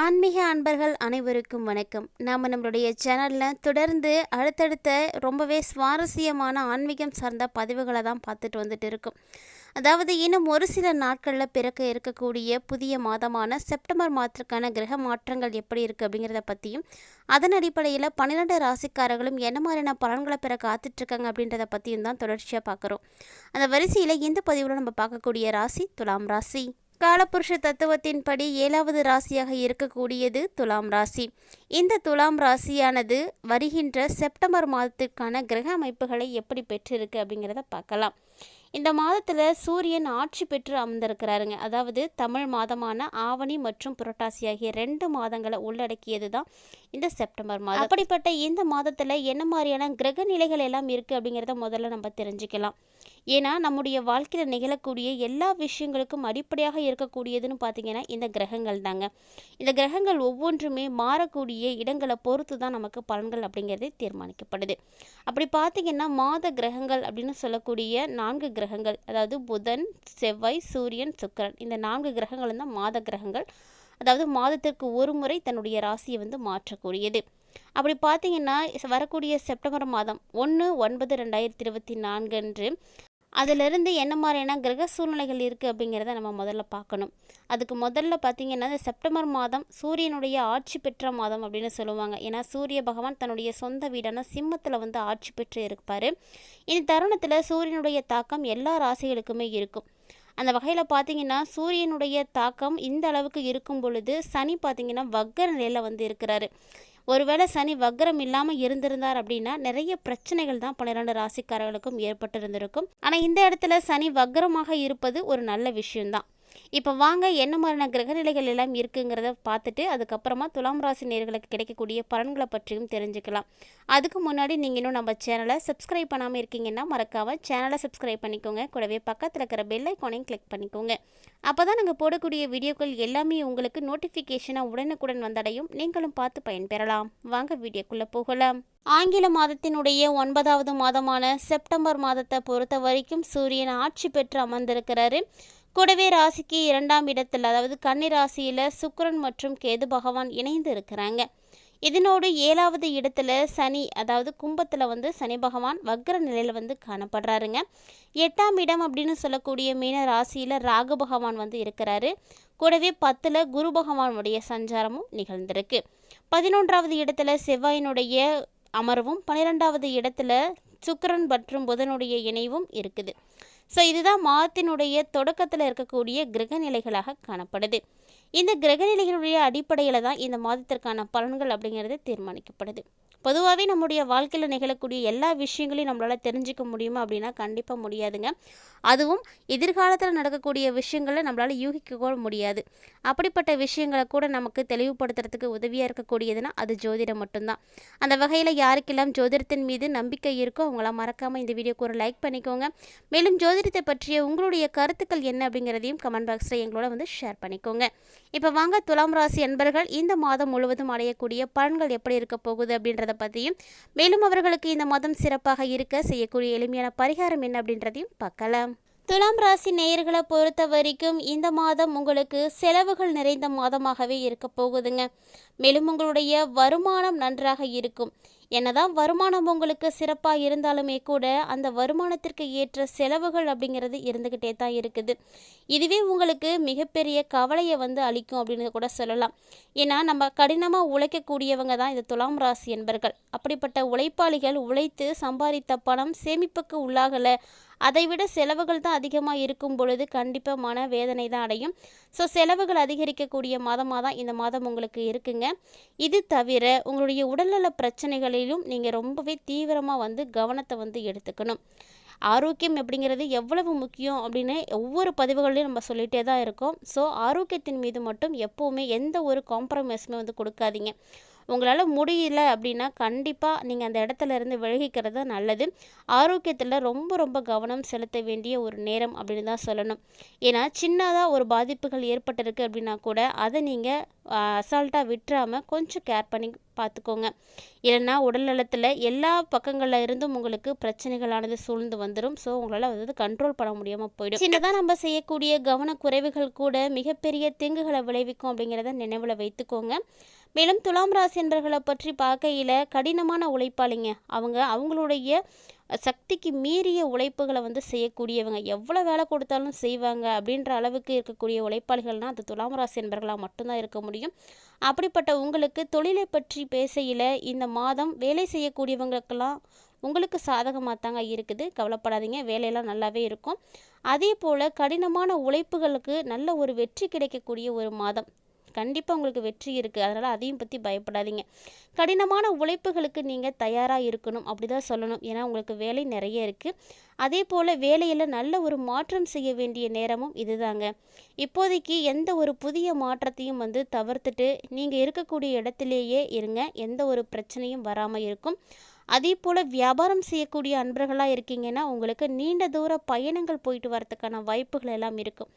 ஆன்மீக அன்பர்கள் அனைவருக்கும் வணக்கம். நாம் நம்மளுடைய சேனலில் தொடர்ந்து அடுத்தடுத்த ரொம்பவே சுவாரஸ்யமான ஆன்மீகம் சார்ந்த பதிவுகளை தான் பார்த்துட்டு வந்துட்டு இருக்கோம். அதாவது இன்னும் ஒரு சில நாட்களில் பிறக்க இருக்கக்கூடிய புதிய மாதமான செப்டம்பர் மாதத்திற்கான கிரக மாற்றங்கள் எப்படி இருக்குது அப்படிங்கிறத பற்றியும் அதன் அடிப்படையில் பன்னிரெண்டு ராசிக்காரர்களும் என்ன மாதிரியான பலன்களை பெற காத்துட்ருக்காங்க அப்படின்றத பற்றியும் தான் தொடர்ச்சியாக பார்க்குறோம். அந்த வரிசையில் இந்த பதிவில் நம்ம பார்க்கக்கூடிய ராசி துலாம் ராசி. காலபுருஷ தத்துவத்தின்படி ஏழாவது ராசியாக இருக்கக்கூடியது துலாம் ராசி. இந்த துலாம் ராசியானது வருகின்ற செப்டம்பர் மாதத்திற்கான கிரக அமைப்புகளை எப்படி பெற்றிருக்கு அப்படிங்கிறத பார்க்கலாம். இந்த மாதத்தில் சூரியன் ஆட்சி பெற்று அமர்ந்திருக்கிறாருங்க. அதாவது தமிழ் மாதமான ஆவணி மற்றும் புரட்டாசி ஆகிய ரெண்டு மாதங்களை உள்ளடக்கியது தான் இந்த செப்டம்பர் மாதம். அப்படிப்பட்ட இந்த மாதத்தில் என்ன மாதிரியான கிரக நிலைகள் எல்லாம் இருக்குது அப்படிங்கிறத முதல்ல நம்ம தெரிஞ்சுக்கலாம். ஏன்னா நம்முடைய வாழ்க்கையில் நிகழக்கூடிய எல்லா விஷயங்களுக்கும் அடிப்படையாக இருக்கக்கூடியதுன்னு பார்த்தீங்கன்னா இந்த கிரகங்கள் தாங்க. இந்த கிரகங்கள் ஒவ்வொன்றுமே மாறக்கூடிய இடங்களை பொறுத்து தான் நமக்கு பலன்கள் அப்படிங்கிறது தீர்மானிக்கப்படுது. அப்படி பார்த்தீங்கன்னா மாத கிரகங்கள் அப்படின்னு சொல்லக்கூடிய நான்கு கிரகங்கள் அதாவது புதன் செவ்வாய் சூரியன் சுக்கிரன் இந்த நான்கு கிரகங்களும் தான் மாத கிரகங்கள். அதாவது மாதத்திற்கு ஒரு முறை தன்னுடைய ராசியை வந்து மாற்றக்கூடியது. அப்படி பார்த்தீங்கன்னா வரக்கூடிய செப்டம்பர் மாதம் ஒன்று ஒன்பது ரெண்டாயிரத்தி இருபத்தி நான்கு அன்று அதிலிருந்து என்ன மாதிரியான கிரக சூழ்நிலைகள் இருக்குது அப்படிங்கிறத நம்ம முதல்ல பார்க்கணும். அதுக்கு முதல்ல பார்த்திங்கன்னா இந்த செப்டம்பர் மாதம் சூரியனுடைய ஆட்சி பெற்ற மாதம் அப்படின்னு சொல்லுவாங்க. ஏன்னா சூரிய பகவான் தன்னுடைய சொந்த வீடான சிம்மத்தில் வந்து ஆட்சி பெற்று இருப்பார். இந்த தருணத்தில் சூரியனுடைய தாக்கம் எல்லா ராசிகளுக்குமே இருக்கும். அந்த வகையில் பார்த்தீங்கன்னா சூரியனுடைய தாக்கம் இந்த அளவுக்கு இருக்கும் பொழுது சனி பார்த்தீங்கன்னா வக்கர நிலையில் வந்து இருக்கிறாரு. ஒருவேளை சனி வக்ரம் இல்லாமல் இருந்திருந்தார் அப்படின்னா நிறைய பிரச்சனைகள் தான் பன்னிரெண்டு ராசிக்காரர்களுக்கும் ஏற்பட்டிருந்திருக்கும். ஆனால் இந்த இடத்துல சனி வக்ரமாக இருப்பது ஒரு நல்ல விஷயம்தான். இப்போ வாங்க என்ன மாதிரியான கிரகநிலைகள் எல்லாம் இருக்குங்கிறத பார்த்துட்டு அதுக்கப்புறமா துலாம் ராசி நேர்களுக்கு கிடைக்கக்கூடிய பலன்களை பற்றியும் தெரிஞ்சுக்கலாம். அதுக்கு முன்னாடி நீங்கள் இன்னும் நம்ம சேனலை சப்ஸ்கிரைப் பண்ணாமல் இருக்கீங்கன்னா மறக்காமல் சேனலை சப்ஸ்கிரைப் பண்ணிக்கோங்க. கூடவே பக்கத்தில் இருக்கிற பெல் ஐக்கானையும் கிளிக் பண்ணிக்கோங்க. அப்போ தான் நாங்கள் போடக்கூடிய வீடியோக்கள் எல்லாமே உங்களுக்கு நோட்டிஃபிகேஷனாக உடனுக்குடன் வந்தடையும். நீங்களும் பார்த்து பயன்பெறலாம். வாங்க வீடியோக்குள்ளே போகலாம். ஆங்கில மாதத்தினுடைய ஒன்பதாவது மாதமான செப்டம்பர் மாதத்தை பொறுத்த வரைக்கும் சூரியன் ஆட்சி பெற்று அமர்ந்திருக்கிறாரு. கூடவே ராசிக்கு இரண்டாம் இடத்தில் அதாவது கன்னி ராசியில் சுக்கரன் மற்றும் கேது பகவான் இணைந்து இருக்கிறாங்க. இதனோடு ஏழாவது இடத்துல சனி அதாவது கும்பத்தில் வந்து சனி பகவான் வக்ர நிலையில் வந்து காணப்படுறாருங்க. எட்டாம் இடம் அப்படின்னு சொல்லக்கூடிய மீன ராசியில் ராகு பகவான் வந்து இருக்கிறாரு. கூடவே பத்தில் குரு பகவானுடைய சஞ்சாரமும் நிகழ்ந்திருக்கு. பதினொன்றாவது இடத்துல செவ்வாயினுடைய அமர்வும் பன்னிரெண்டாவது இடத்துல சுக்கரன் மற்றும் புதனுடைய இணைவும் இருக்குது. ஸோ இதுதான் மாதத்தினுடைய தொடக்கத்தில் இருக்கக்கூடிய கிரக நிலைகளாக காணப்படுது. இந்த கிரகநிலைகளுடைய அடிப்படையில் தான் இந்த மாதத்திற்கான பலன்கள் அப்படிங்கிறது தீர்மானிக்கப்படுது. பொதுவாகவே நம்முடைய வாழ்க்கையில் நிகழக்கூடிய எல்லா விஷயங்களையும் நம்மளால் தெரிஞ்சுக்க முடியுமா அப்படின்னா கண்டிப்பாக முடியாதுங்க. அதுவும் எதிர்காலத்தில் நடக்கக்கூடிய விஷயங்களை நம்மளால் யூகிக்க கூட முடியாது. அப்படிப்பட்ட விஷயங்களை கூட நமக்கு தெளிவுபடுத்துறதுக்கு உதவியாக இருக்கக்கூடியதுன்னா அது ஜோதிடம் மட்டும்தான். அந்த வகையில் யாருக்கெல்லாம் ஜோதிடத்தின் மீது நம்பிக்கை இருக்கோ அவங்களாம் மறக்காமல் இந்த வீடியோக்கு ஒரு லைக் பண்ணிக்கோங்க. மேலும் ஜோதிடத்தை பற்றிய உங்களுடைய கருத்துக்கள் என்ன அப்படிங்கிறதையும் கமெண்ட் பாக்ஸில் எங்களோட வந்து ஷேர் பண்ணிக்கோங்க. இப்போ வாங்க துலாம் ராசி அன்பர்கள் இந்த மாதம் முழுவதும் அடையக்கூடிய பலன்கள் எப்படி இருக்க போகுது அப்படின்றத பற்றியும் மேலும் அவர்களுக்கு இந்த மாதம் சிறப்பாக இருக்க செய்யக்கூடிய எளிமையான பரிகாரம் என்ன அப்படின்றதையும் பார்க்கலாம். துலாம் ராசி நேயர்களை பொறுத்த வரைக்கும் இந்த மாதம் உங்களுக்கு செலவுகள் நிறைந்த மாதமாகவே இருக்க போகுதுங்க. மேலும் உங்களுடைய வருமானம் நன்றாக இருக்கும். என்னதான் வருமானம் உங்களுக்கு சிறப்பாக இருந்தாலுமே கூட அந்த வருமானத்திற்கு ஏற்ற செலவுகள் அப்படிங்கிறது இருந்துக்கிட்டே தான் இருக்குது. இதுவே உங்களுக்கு மிகப்பெரிய கவலையை வந்து அளிக்கும் அப்படின்னு கூட சொல்லலாம். ஏன்னா நம்ம கடினமாக உழைக்கக்கூடியவங்க தான் இந்த துலாம் ராசி என்பர்கள். அப்படிப்பட்ட உழைப்பாளிகள் உழைத்து சம்பாதித்த பணம் சேமிப்புக்கு உள்ளாகலை. அதைவிட செலவுகள் தான் அதிகமாக இருக்கும் பொழுது கண்டிப்பாக மன வேதனை தான் அடையும். ஸோ செலவுகள் அதிகரிக்கக்கூடிய மாதமாக தான் இந்த மாதம் உங்களுக்கு இருக்குங்க. இது தவிர உங்களுடைய உடல்நல பிரச்சனைகளிலும் நீங்கள் ரொம்பவே தீவிரமாக வந்து கவனத்தை வந்து எடுத்துக்கணும். ஆரோக்கியம் அப்படிங்கிறது எவ்வளவு முக்கியம் அப்படின்னு ஒவ்வொரு பதிவுகளையும் நம்ம சொல்லிகிட்டே தான் இருக்கோம். ஸோ ஆரோக்கியத்தின் மீது மட்டும் எப்போவுமே எந்த ஒரு காம்ப்ரமைஸுமே வந்து கொடுக்காதீங்க. உங்களால் முடியல அப்படின்னா கண்டிப்பாக நீங்கள் அந்த இடத்துல இருந்து விலகிக்கிறது நல்லது. ஆரோக்கியத்தில் ரொம்ப ரொம்ப கவனம் செலுத்த வேண்டிய ஒரு நேரம் அப்படின்னு தான் சொல்லணும். ஏன்னா சின்னதாக ஒரு பாதிப்புகள் ஏற்பட்டிருக்கு அப்படின்னா கூட அதை நீங்கள் அசால்ட்டாக விட்டுறாமல் கொஞ்சம் கேர் பண்ணி பார்த்துக்கோங்க இல்லைன்னா உடல் நலத்தில் எல்லா பக்கங்களில் இருந்தும் உங்களுக்கு பிரச்சனைகளானது சூழ்ந்து வந்துடும் ஸோ உங்களால் வந்து கண்ட்ரோல் பண்ண முடியாமல் போயிடும். சின்னதாக நம்ம செய்யக்கூடிய கவனக்குறைவுகள் கூட மிகப்பெரிய தீங்குகளை விளைவிக்கும் அப்படிங்கிறத நினைவில் வைத்துக்கோங்க. மேலும் துலாம் ராசி என்பர்களை பற்றி பார்க்கையில் கடினமான உழைப்பாளிங்க. அவங்க அவங்களுடைய சக்திக்கு மீறிய உழைப்புகளை வந்து செய்யக்கூடியவங்க. எவ்வளோ வேலை கொடுத்தாலும் செய்வாங்க அப்படின்ற அளவுக்கு இருக்கக்கூடிய உழைப்பாளிகள்னால் அது துலாம் ராசி என்பர்களாக மட்டும்தான் இருக்க முடியும். அப்படிப்பட்ட உங்களுக்கு தொழிலை பற்றி பேசையில் இந்த மாதம் வேலை செய்யக்கூடியவங்களுக்கெல்லாம் உங்களுக்கு சாதகமாக தாங்க இருக்குது. கவலைப்படாதீங்க வேலையெல்லாம் நல்லாவே இருக்கும். அதே போல் கடினமான உழைப்புகளுக்கு நல்ல ஒரு வெற்றி கிடைக்கக்கூடிய ஒரு மாதம். கண்டிப்பாக உங்களுக்கு வெற்றி இருக்குது அதனால் அதையும் பற்றி பயப்படாதீங்க. கடினமான உழைப்புகளுக்கு நீங்கள் தயாராக இருக்கணும். அப்படி தான் சொல்லணும். ஏன்னா உங்களுக்கு வேலை நிறைய இருக்குது அதே போல் வேலையில் நல்ல ஒரு மாற்றம் செய்ய வேண்டிய நேரமும் இதுதாங்க. இப்போதைக்கு எந்த ஒரு புதிய மாற்றத்தையும் வந்து தவிர்த்துட்டு நீங்கள் இருக்கக்கூடிய இடத்துலையே இருங்க. எந்த ஒரு பிரச்சனையும் வராமல் இருக்கும். அதே போல் வியாபாரம் செய்யக்கூடிய அன்பர்களாக இருக்கீங்கன்னா உங்களுக்கு நீண்ட தூர பயணங்கள் போயிட்டு வரதுக்கான வாய்ப்புகள் எல்லாம் இருக்கும்.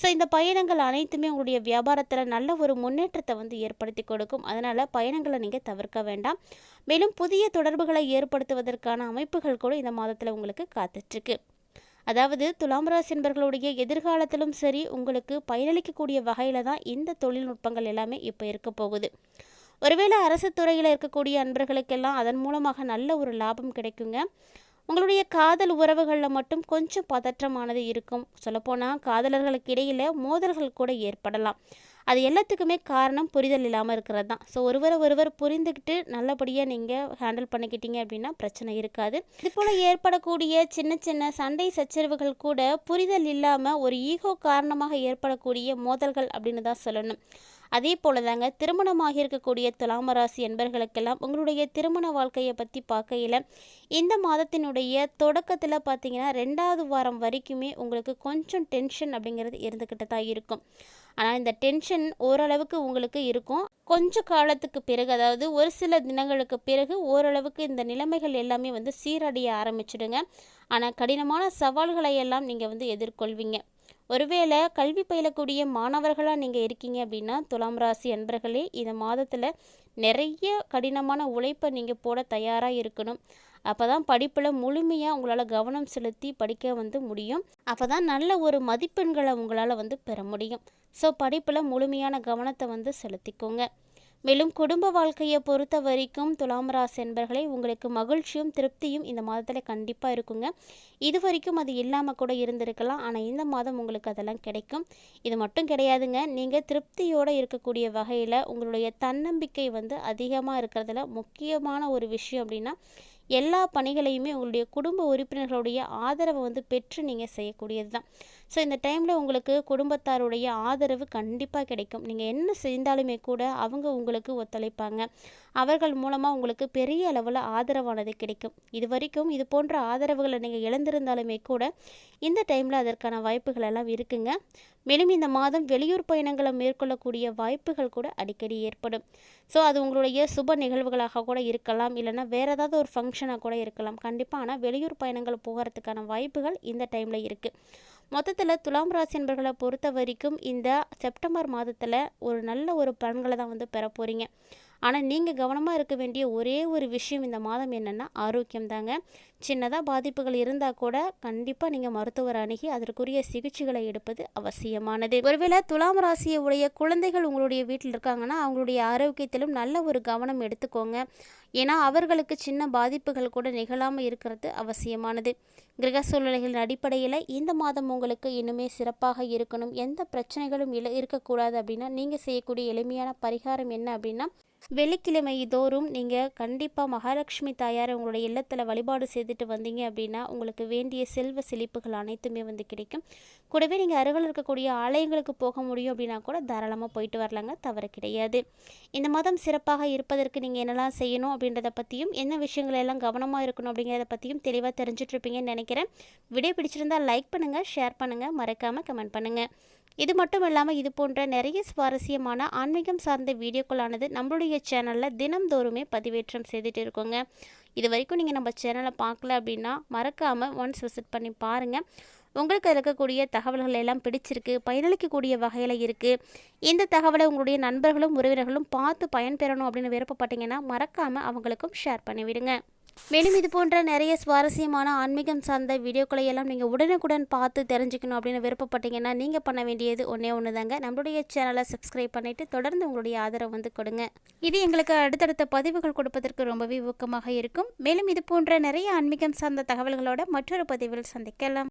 ஸோ இந்த பயணங்கள் அனைத்துமே உங்களுடைய வியாபாரத்தில் நல்ல ஒரு முன்னேற்றத்தை வந்து ஏற்படுத்தி கொடுக்கும். அதனால் பயணங்களை நீங்கள் தவிர்க்க வேண்டாம். மேலும் புதிய தொடர்புகளை ஏற்படுத்துவதற்கான அமைப்புகள் கூட இந்த மாதத்தில் உங்களுக்கு காத்துட்ருக்கு. அதாவது துலாம் ராசி என்பர்களுடைய எதிர்காலத்திலும் சரி உங்களுக்கு பயனளிக்கக்கூடிய வகையில் தான் இந்த தொழில்நுட்பங்கள் எல்லாமே இப்போ இருக்க போகுது. ஒருவேளை அரசு துறையில் இருக்கக்கூடிய அன்பர்களுக்கெல்லாம் அதன் மூலமாக நல்ல ஒரு லாபம் கிடைக்குங்க. உங்களுடைய காதல் உறவுகளில் மட்டும் கொஞ்சம் பதற்றமானது இருக்கும். சொல்லப்போனால் காதலர்களுக்கு இடையில் மோதல்கள் கூட ஏற்படலாம். அது எல்லாத்துக்குமே காரணம் புரிதல் இல்லாமல் இருக்கிறது தான். ஸோ ஒருவரை ஒருவர் புரிந்துக்கிட்டு நல்லபடியாக நீங்கள் ஹேண்டில் பண்ணிக்கிட்டீங்க அப்படின்னா பிரச்சனை இருக்காது. இது போல் ஏற்படக்கூடிய சின்ன சின்ன சண்டை சச்சரவுகள் கூட புரிதல் இல்லாமல் ஒரு ஈகோ காரணமாக ஏற்படக்கூடிய மோதல்கள் அப்படின்னு தான் சொல்லணும். அதே போல தாங்க திருமணமாக இருக்கக்கூடிய துலாமராசி என்பர்களுக்கெல்லாம் உங்களுடைய திருமண வாழ்க்கையை பற்றி பார்க்கையில் இந்த மாதத்தினுடைய தொடக்கத்தில் பார்த்தீங்கன்னா ரெண்டாவது வாரம் வரைக்குமே உங்களுக்கு கொஞ்சம் டென்ஷன் அப்படிங்கிறது இருந்துக்கிட்டு தான் இருக்கும். ஆனால் இந்த டென்ஷன் ஓரளவுக்கு உங்களுக்கு இருக்கும். கொஞ்ச காலத்துக்கு பிறகு அதாவது ஒரு சில தினங்களுக்கு பிறகு ஓரளவுக்கு இந்த நிலைமைகள் எல்லாமே வந்து சீரடைய ஆரம்பிச்சிடுங்க. ஆனால் கடினமான சவால்களை எல்லாம் நீங்கள் வந்து எதிர்கொள்வீங்க. ஒருவேளை கல்வி பயிலக்கூடிய மாணவர்களாக நீங்கள் இருக்கீங்க அப்படின்னா துலாம் ராசி அன்பர்களே இந்த மாதத்தில் நிறைய கடினமான உழைப்பை நீங்கள் போட தயாராக இருக்கணும். அப்போ தான் படிப்பில் முழுமையாக உங்களால் கவனம் செலுத்தி படிக்க வந்து முடியும். அப்போ தான் நல்ல ஒரு மதிப்பெண்களை உங்களால் வந்து பெற முடியும். ஸோ படிப்பில் முழுமையான கவனத்தை வந்து செலுத்திக்கோங்க. மேலும் குடும்ப வாழ்க்கையை பொறுத்த வரைக்கும் துலாம் ராசி என்பர்களை உங்களுக்கு மகிழ்ச்சியும் திருப்தியும் இந்த மாதத்தில் கண்டிப்பாக இருக்குங்க. இது வரைக்கும் அது இல்லாமல் கூட இருந்திருக்கலாம். ஆனால் இந்த மாதம் உங்களுக்கு அதெல்லாம் கிடைக்கும். இது மட்டும் கிடையாதுங்க. நீங்கள் திருப்தியோடு இருக்கக்கூடிய வகையில் உங்களுடைய தன்னம்பிக்கை வந்து அதிகமாக இருக்கிறதுல முக்கியமான ஒரு விஷயம் அப்படின்னா எல்லா பணிகளையுமே உங்களுடைய குடும்ப உறுப்பினர்களுடைய ஆதரவை வந்து பெற்று நீங்கள் செய்யக்கூடியது தான் ஸோ இந்த டைமில் உங்களுக்கு குடும்பத்தாருடைய ஆதரவு கண்டிப்பாக கிடைக்கும். நீங்கள் என்ன செய்தாலுமே கூட அவங்க உங்களுக்கு ஒத்துழைப்பாங்க. அவர்கள் மூலமாக உங்களுக்கு பெரிய அளவில் ஆதரவானது கிடைக்கும். இது வரைக்கும் இது போன்ற ஆதரவுகளை நீங்கள் இழந்திருந்தாலுமே கூட இந்த டைமில் அதற்கான வாய்ப்புகள் எல்லாம் இருக்குங்க. மேலும் இந்த மாதம் வெளியூர் பயணங்களை மேற்கொள்ளக்கூடிய வாய்ப்புகள் கூட அடிக்கடி ஏற்படும். ஸோ அது உங்களுடைய சுப நிகழ்வுகளாக கூட இருக்கலாம். இல்லைன்னா வேறு ஏதாவது ஒரு ஃபங்க்ஷனாக கூட இருக்கலாம். கண்டிப்பாக ஆனால் வெளியூர் பயணங்கள் போகிறதுக்கான வாய்ப்புகள் இந்த டைமில் இருக்குது மொத்தத்தில் துலாம் ராசி என்பர்களை பொறுத்த வரைக்கும் இந்த செப்டம்பர் மாதத்தில் ஒரு நல்ல ஒரு பலன்களை தான் வந்து பெற போகிறீங்க ஆனால் நீங்கள் கவனமாக இருக்க வேண்டிய ஒரே ஒரு விஷயம் இந்த மாதம் என்னென்னா ஆரோக்கியம் தாங்க. சின்னதாக பாதிப்புகள் இருந்தால் கூட கண்டிப்பாக நீங்கள் மருத்துவர் அணுகி அதற்குரிய சிகிச்சைகளை எடுப்பது அவசியமானது. ஒருவேளை துலாம் ராசியை உடைய குழந்தைகள் உங்களுடைய வீட்டில் இருக்காங்கன்னா அவங்களுடைய ஆரோக்கியத்திலும் நல்ல ஒரு கவனம் எடுத்துக்கோங்க. ஏன்னா அவர்களுக்கு சின்ன பாதிப்புகள் கூட நிகழாமல் இருக்கிறது அவசியமானது. கிரக சூழ்நிலைகளின் அடிப்படையில் இந்த மாதம் உங்களுக்கு இன்னுமே சிறப்பாக இருக்கணும். எந்த பிரச்சனைகளும் இல்லை இருக்கக்கூடாது அப்படின்னா நீங்கள் செய்யக்கூடிய எளிமையான பரிகாரம் என்ன அப்படின்னா வெள்ளிக்கிழமை தோறும் நீங்கள் கண்டிப்பாக மகாலட்சுமி தாயார் உங்களுடைய இல்லத்தில் வழிபாடு செய்துட்டு வந்தீங்க அப்படின்னா உங்களுக்கு வேண்டிய செல்வ செழிப்புகள் அனைத்துமே வந்து கிடைக்கும். கூடவே நீங்கள் அருகில் இருக்கக்கூடிய ஆலயங்களுக்கு போக முடியும் அப்படின்னா கூட தாராளமாக போயிட்டு வரலாங்க தவறு கிடையாது. இந்த மாதம் சிறப்பாக இருப்பதற்கு நீங்கள் என்னெல்லாம் செய்யணும் அப்படின்றத பற்றியும் என்ன விஷயங்கள் எல்லாம் கவனமாக இருக்கணும் அப்படிங்கிறத பற்றியும் தெளிவாக தெரிஞ்சிட்ருப்பீங்கன்னு நினைக்கிறேன். வீடியோ பிடிச்சிருந்தால் லைக் பண்ணுங்கள் ஷேர் பண்ணுங்கள் மறக்காமல் கமெண்ட் பண்ணுங்கள் இது மட்டும் இல்லாமல் இது போன்ற நிறைய சுவாரஸ்யமான ஆன்மீகம் சார்ந்த வீடியோக்களானது நம்மளுடைய சேனலில் தினம்தோறுமே பதிவேற்றம் செய்துட்டு இருக்கோங்க. இது வரைக்கும் நீங்கள் நம்ம சேனலை பார்க்கல அப்படின்னா மறக்காமல் ஒன்ஸ் விசிட் பண்ணி பாருங்கள் உங்களுக்கு இருக்கக்கூடிய தகவல்கள் எல்லாம் பிடிச்சிருக்கு பயனளிக்கக்கூடிய வகையில் இருக்குது இந்த தகவலை உங்களுடைய நண்பர்களும் உறவினர்களும் பார்த்து பயன்பெறணும் அப்படின்னு விருப்பப்பட்டீங்கன்னா மறக்காமல் அவங்களுக்கும் ஷேர் பண்ணிவிடுங்க. மேலும் இது போன்ற நிறைய சுவாரஸ்யமான ஆன்மீகம் சார்ந்த வீடியோக்களை எல்லாம் நீங்கள் உடனுக்குடன் பார்த்து தெரிஞ்சுக்கணும் அப்படின்னு விருப்பப்பட்டீங்கன்னா நீங்கள் பண்ண வேண்டியது ஒன்றே ஒன்று தாங்க நம்மளுடைய சேனலை சப்ஸ்கிரைப் பண்ணிவிட்டு தொடர்ந்து உங்களுடைய ஆதரவு வந்து கொடுங்க. இது எங்களுக்கு அடுத்தடுத்த பதிவுகள் கொடுப்பதற்கு ரொம்பவே ஊக்கமாக இருக்கும். மேலும் இது போன்ற நிறைய ஆன்மீகம் சார்ந்த தகவல்களோட மற்றொரு பதிவில் சந்திக்கலாம்.